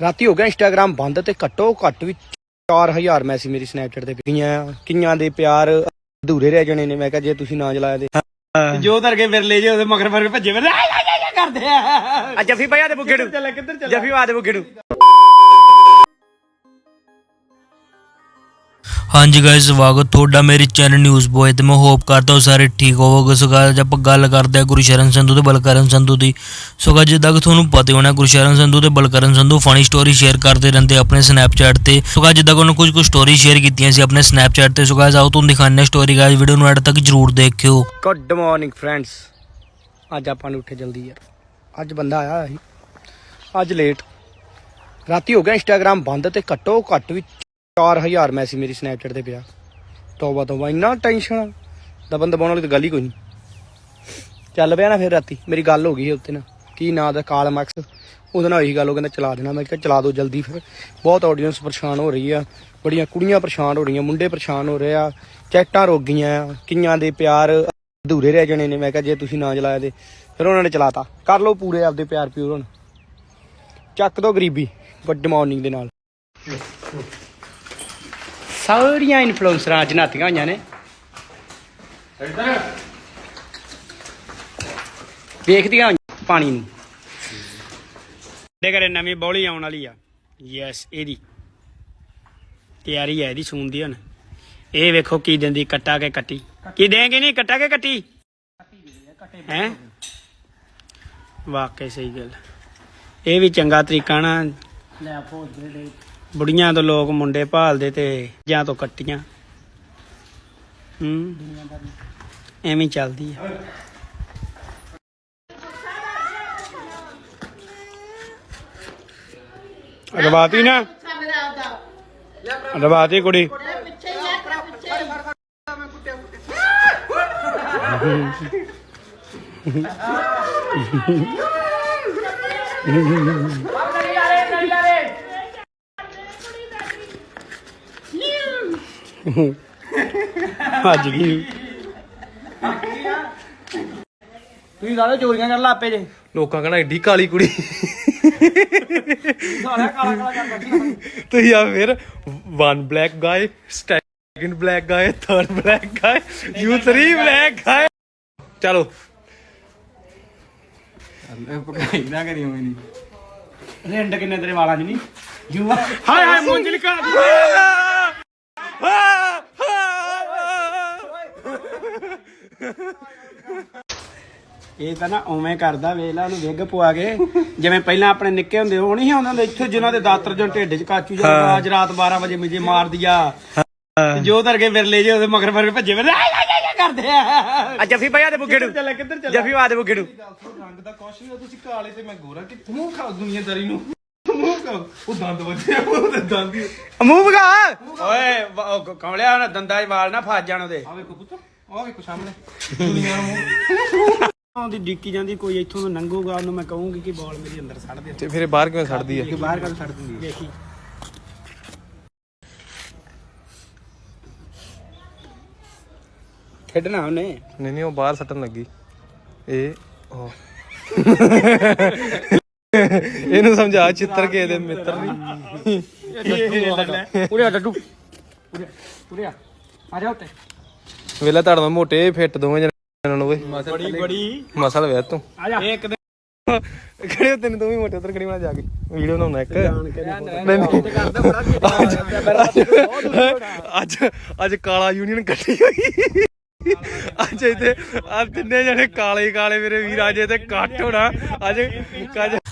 ਰਾਤੀ ਹੋ ਗਿਆ ਇੰਸਟਾਗ੍ਰam ਬੰਦ ਤੇ ਘੱਟੋ ਘੱਟ ਵੀ 4000 ਮੈਸੇਜ ਮੇਰੀ ਸਨੈਪਚੈਟ ਤੇ ਪਈਆਂ। ਕਿੰਆਂ ਦੇ ਪਿਆਰ ਅਧੂਰੇ ਰਹਿ ਜਾਣੇ ਨੇ ਮੈਂ ਕਿਹਾ ਜੇ ਤੁਸੀਂ ਨਾ ਚਲਾਇਆ ਤੇ। ਜੋ ਧਰ ਕੇ ਵਿਰਲੇ ਜੇ ਉਹਦੇ ਮਗਰ ਮਗਰ ਭੱਜੇ ਵੇ ਕਰਦੇ ਆ। ਜੱਫੀ ਭਾਈ ਆ ਦੇ ਬੁੱਗੇ ਨੂੰ। ਚੱਲ ਕਿੱਧਰ ਚੱਲ ਜੱਫੀ ਆ ਦੇ ਬੁੱਗੇ ਨੂੰ। ਹਾਂਜੀ ਗਾਇਸ ਸਵਾਗਤ ਤੁਹਾਡਾ ਮੇਰੇ ਚੈਨਲ ਨਿਊਜ਼ ਬੋਏ ਤੇ। ਮੈਂ ਹੋਪ ਕਰਦਾ ਹਾਂ ਸਾਰੇ ਠੀਕ ਹੋਵੋਗੇ। ਸੋ ਅੱਜ ਆਪਾਂ ਗੱਲ ਕਰਦੇ ਹਾਂ ਗੁਰਸ਼ਰਨ ਸੰਧੂ ਤੇ ਬਲਕਰਨ ਸੰਧੂ ਦੀ। ਸੋ guys, ਜਿੱਦਾਂ ਕਿ ਤੁਹਾਨੂੰ ਪਤਾ ਹੋਣਾ ਗੁਰਸ਼ਰਨ ਸੰਧੂ ਤੇ Balkaran Sandhu funny story share ਕਰਦੇ ਰਹਿੰਦੇ ਆਪਣੇ ਸਨੈਪਚੈਟ ਤੇ। ਸੋ guys, ਜਿੱਦਾਂ ਉਹਨਾਂ ਕੁਝ ਕੁ ਸਟੋਰੀ ਸ਼ੇਅਰ ਕੀਤੀਆਂ ਸੀ ਆਪਣੇ ਸਨੈਪਚੈਟ ਤੇ। ਸੋ guys, ਆਓ ਤੁਹਾਨੂੰ ਦਿਖਾਉਂਦੇ ਹਾਂ ਸਟੋਰੀ ਗਾਇਸ ਵੀਡੀਓ ਨੂੰ ਐਡ ਤੱਕ ਜਰੂਰ ਦੇਖਿਓ। ਗੁੱਡ ਮਾਰਨਿੰਗ ਫਰੈਂਡਸ ਅੱਜ ਆਪਾਂ ਨੂੰ ਉੱਠੇ ਜਲਦੀ ਯਾਰ ਅੱਜ ਬੰਦਾ ਆਇਆ ਸੀ। ਅੱਜ ਲੇਟ ਰਾਤੀ ਹੋ ਗਿਆ ਇੰਸਟਾਗ੍ਰam ਬੰਦ ਤੇ ਘੱਟੋ ਘੱਟ ਵੀ 4000 ਮੈਸੇਜ ਮੇਰੀ ਸਨੈਪਚੈਟ ਤੇ ਪਿਆ। ਤੋਬਾ ਤੋਬਾ, ਇੰਨਾ ਟੈਨਸ਼ਨ ਦਬਨ ਦਬਾਉਣ ਵਾਲੀ ਤਾਂ ਗੱਲ ਹੀ ਕੋਈ ਨਹੀਂ। ਚੱਲ ਪਿਆ ਨਾ ਫਿਰ ਰਾਤੀ, ਮੇਰੀ ਗੱਲ ਹੋ ਗਈ ਸੀ ਉੱਤੇ ਨਾ। ਕੀ ਨਾਂ ਦਾ, ਕਾਲ ਮਕਸ। ਉਹਦੇ ਨਾਲ ਇਹੀ ਗੱਲ ਉਹ ਕਹਿੰਦਾ ਚਲਾ ਦੇਣਾ। ਮੈਂ ਕਿਹਾ ਚਲਾ ਦਿਓ ਜਲਦੀ ਫਿਰ। ਬਹੁਤ ਆਡੀਅנס ਪਰੇਸ਼ਾਨ ਹੋ ਰਹੀ ਆ। ਬੜੀਆਂ ਕੁੜੀਆਂ ਪਰੇਸ਼ਾਨ ਹੋ ਰਹੀਆਂ, ਮੁੰਡੇ ਪਰੇਸ਼ਾਨ ਹੋ ਰਹੇ ਆ। ਚੈਟਾਂ ਰੁਕ ਗਈਆਂ, ਕਿੰਆਂ ਦੇ ਪਿਆਰ ਅਧੂਰੇ ਰਹਿ ਜਾਣੇ ਨੇ। ਮੈਂ ਕਿਹਾ ਜੇ ਤੁਸੀਂ ਨਾ ਚਲਾਇਆ ਤੇ, ਫਿਰ ਉਹਨਾਂ ਨੇ ਚਲਾਤਾ। ਕਰ ਲਓ ਪੂਰੇ ਆਪਦੇ ਪਿਆਰ ਪਿਓਰ ਹੁਣ। ਚੱਕ ਦੋ ਗਰੀਬੀ, ਗੁੱਡ ਮਾਰਨਿੰਗ ਦੇ ਨਾਲ। ਸਾਰੀਆਂ ਇਨਫਲੂਐਂਸਰਾਂ ਅੱਜ ਨਾਤੀਆਂ ਹੋਈਆਂ ਨੇ। ਵੇਖਦੀਆਂ ਹੋਈਆਂ ਪਾਣੀ ਨੂੰ। ਦੇ ਘਰੇ ਨਵੀਂ ਬੌਲੀ ਆਉਣ ਵਾਲੀ ਆ। ਯੈਸ ਇਹਦੀ। ਤਿਆਰੀ ਹੈ ਇਹਦੀ ਸੂਣ ਦੀ ਹੁਣ। ਇਹ ਵੇਖੋ ਕੀ ਦਿੰਦੀ ਕੱਟਾ ਕੇ ਕੱਟੀ। ਕੀ ਦੇਂਗੇ ਨਹੀਂ ਕੱਟਾ ਕੇ ਕੱਟੀ? ਹੈ? ਵਾਕਈ ਸਹੀ ਗੱਲ। ਇਹ ਵੀ ਚੰਗਾ ਤਰੀਕਾ ਨਾ। ਲੈ ਬੁੜੀਆਂ ਤੋਂ ਲੋਕ ਮੁੰਡੇ ਭਾਲਦੇ ਤੇ ਜਾਂ ਤੋਂ ਕੱਟੀਆਂ। ਹੂੰ। ਐਵੇਂ ਚੱਲਦੀ ਆ। ਰਵਾਤੀ ਨਾ? ਰਵਾਤੀ ਕੁੜੀ। ਅੱਜ ਕੀ ਤੁਸੀਂ ਸਾਰੇ ਚੋਰੀਆਂ ਕਰਨ ਲੱਪੇ ਜੇ। ਲੋਕਾਂ ਕਹਣਾ ਏਡੀ ਕਾਲੀ ਕੁੜੀ। ਸਾਲਿਆ ਕਾਲਾ ਕਾਲਾ ਕਰ ਬੱਜੀ ਤੁਸੀਂ ਆ ਫਿਰ one black guy second black guy third black guy you three black guy ਚਲੋ। ਨਾ ਕਰੀ ਹੋਈ ਨਹੀਂ ਰਿੰਡ ਕਿੰਨੇ ਤੇਰੇ ਵਾਲਾਂ 'ਚ ਨਹੀਂ ਜੂਆ ਹਾਏ ਹਾਏ ਮੁੰਜਲਿਕਾ ਇਹ ਤਾਂ ਨਾ ਉਵੇਂ ਕਰਦਾ ਵੇਖ ਲਾ ਉਹਨੂੰ ਵਿਗ ਪਵਾ ਕੇ। ਜਿਵੇਂ ਪਹਿਲਾਂ ਆਪਣੇ ਨਿੱਕੇ ਹੁੰਦੇ ਉਹ ਨਹੀਂ ਆਉਂਦੇ ਹੁੰਦੇ ਇੱਥੇ ਜਿਨ੍ਹਾਂ ਦੇ ਦਾਤਰ ਜਨ ਢਿੱਡ 'ਚ ਕਾਚੂ ਜਾਂ ਅੱਜ ਰਾਤ 12 ਵਜੇ ਮਿਜੇ ਮਾਰ ਦਿਆ। ਤੇ ਜੋ ਧਰ ਕੇ ਵਿਰਲੇ ਜੇ ਉਹਦੇ ਮਗਰ ਮਗਰ ਭੱਜੇ ਵੇ ਕਰਦੇ ਆ। ਆ ਜੱਫੀ ਭਾਈ ਆ ਦੇ ਬੁੱਗੇ ਨੂੰ। ਚੱਲ ਕਿੱਧਰ ਚੱਲ ਜੱਫੀ ਆ ਦੇ ਬੁੱਗੇ ਨੂੰ। ਰੰਗ ਦਾ ਕੁਛ ਨਹੀਂ ਤੁਸੀਂ ਕਾਲੇ ਤੇ ਮੈਂ ਗੋਰਾ ਕਿ ਮੂੰਹ ਖਾਓ ਦੁਨੀਆਦਾਰੀ ਨੂੰ। ਮੂੰਹ ਖਾਓ। ਉਹ ਦੰਦ ਵੱਜੇ ਉਹ ਤੇ ਦੰਦ ਮੂੰਹ ਭਗਾ ਓਏ ਉਹ ਕਮਲਿਆ ਨਾ ਦੰਦਾਂ 'ਚ ਵਾਲ ਨਾ ਫਸ ਜਾਣ ਉਹਦੇ। ਆ ਵੇਖੋ ਪੁੱਤ ਆ ਵੇਖੋ ਸਾਹਮਣੇ ਦੁਨੀਆ ਨੂੰ। ਮੂੰਹ ਆਉਂਦੀ ਡਿੱਕੀ ਜਾਂਦੀ ਕੋਈ ਇੱਥੋਂ ਤੋਂ ਲੰਘੂਗਾ ਉਹਨੂੰ ਮੈਂ ਕਹੂੰਗੀ ਕਿ ਬਾਲ ਮੇਰੀ ਅੰਦਰ ਸੜ ਦੇ। ਤੇ ਫਿਰ ਇਹ ਬਾਹਰ ਕਿਵੇਂ ਛੱਡਦੀ ਆ? ਕਿ ਬਾਹਰ ਕੱਢ ਛੱਡ ਦਿੰਦੀ ਵੇਖੀ ਖੇਡਣਾ ਉਹਨੇ? ਨਹੀਂ ਨਹੀਂ ਉਹ ਬਾਹਰ ਸੱਟਣ ਲੱਗੀ। ਇਹ ਉਹ। ਇਹਨੂੰ ਸਮਝਾ ਚਿੱਤਰ ਕੇ ਦੇ ਮਿੱਤਰ ਨਹੀਂ ਆ ਡੱਡੂ ਉਰੇ ਉਰੇ ਆ। ਆ ਜਾ ਉੱਤੇ। ਵੇਲਾ ਧੜਵਾ ਮੋਟੇ ਫਿੱਟ ਦੋਵੇਂ ਜਣਾਂ ਨੂੰ ਓਏ। ਬੜੀ ਬੜੀ। ਮਸਲ ਵੇ ਤੂੰ। ਆ ਜਾ। ਇੱਕ ਦਿਨ ਖੜੇ ਤੈਨੂੰ ਤੂੰ ਵੀ ਮੋਟੇ ਉਧਰ ਖੜੀ ਬਣਾ ਜਾ ਕੇ। ਵੀਡੀਓ ਬਣਾਉਣਾ ਇੱਕ। ਅੱਜ ਅੱਜ ਕਾਲਾ ਯੂਨੀਅਨ ਕੱਢੀ ਹੋਈ। ਅੱਜ ਇੱਥੇ ਆ ਤਿੰਨੇ ਜਣੇ ਕਾਲੇ ਕਾਲੇ ਮੇਰੇ ਵੀਰ ਅੱਜ ਇੱਥੇ ਕੱਟ ਹੋਣਾ। ਅੱਜ ਕੱਜ